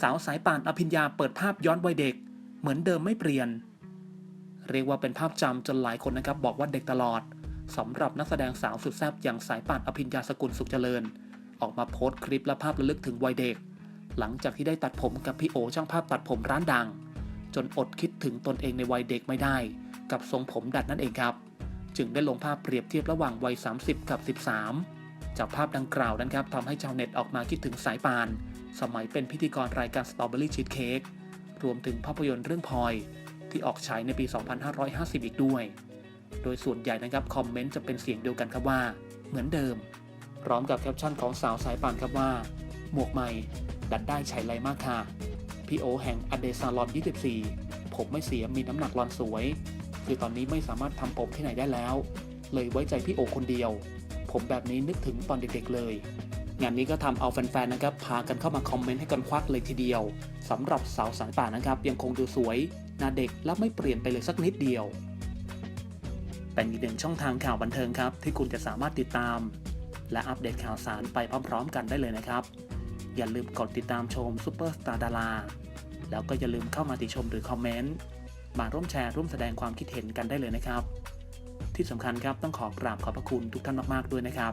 สาวสายป่านอภิญญาเปิดภาพย้อนวัยเด็ก เหมือนเดิมไม่เปลี่ยน เรียกว่าเป็นภาพจำจนหลายคนนะครับบอกว่าเด็กตลอดสำหรับนักแสดงสาวสุดแซ่บอย่างสายป่านอภิญญาสกุลสุขเจริญ ออกมาโพสต์คลิปและภาพระลึกถึงวัยเด็ก หลังจากที่ได้ตัดผมกับพี่โอช่างภาพตัดผมร้านดัง จนอดคิดถึงตนเองในวัยเด็กไม่ได้ กับทรงผมดัดนั่นเองครับ จึงได้ลงภาพเปรียบเทียบระหว่างวัย 30 กับ 13 จากภาพดังกล่าวนั้นครับทำให้ชาวเน็ตออกมาคิดถึงสายปาน สมัยเป็นพิธีกรรายการสตรอเบอรี่ชีสเค้กรวมถึงภาพยนตร์เรื่องพลอยที่ออกฉายในปี 2550 อีกด้วย โดยส่วนใหญ่นะครับคอมเมนต์จะเป็นเสียงเดียวกันครับว่า เหมือนเดิม พร้อมกับแคปชั่นของสาวสายป่านครับว่า หมวกใหม่ ดัดได้ใช้ไรมากค่ะ พี่โอแห่งอเดซาลอน 24 ผมไม่เสียมีน้ำหนักรอนสวย คือตอนนี้ไม่สามารถทำผมที่ไหนได้แล้ว เลยไว้ใจพี่โอคนเดียว ผมแบบนี้นึกถึงตอนเด็กๆเลย งานนี้ก็ทำเอาแฟนๆนะครับพากันเข้ามาคอมเมนต์ให้กันควักเลยทีเดียวสำหรับสาวสายป่านนะครับ ยังคงดูสวยหน้าเด็กและไม่เปลี่ยนไปเลยสักนิดเดียว เป็นอีกหนึ่งช่องทางข่าวบันเทิงครับ ที่คุณจะสามารถติดตาม และอัปเดตข่าวสารไปพร้อมๆ กันได้เลยนะครับ อย่าลืมกดติดตามชมซูเปอร์สตาร์ดาราแล้วก็อย่าลืมเข้ามาติชมหรือคอมเมนต์มาร่วมแชร์ร่วมแสดงความคิดเห็นกันได้เลยนะครับ ที่สำคัญครับต้องขอกราบขอบพระคุณทุกท่านมากๆด้วยนะครับ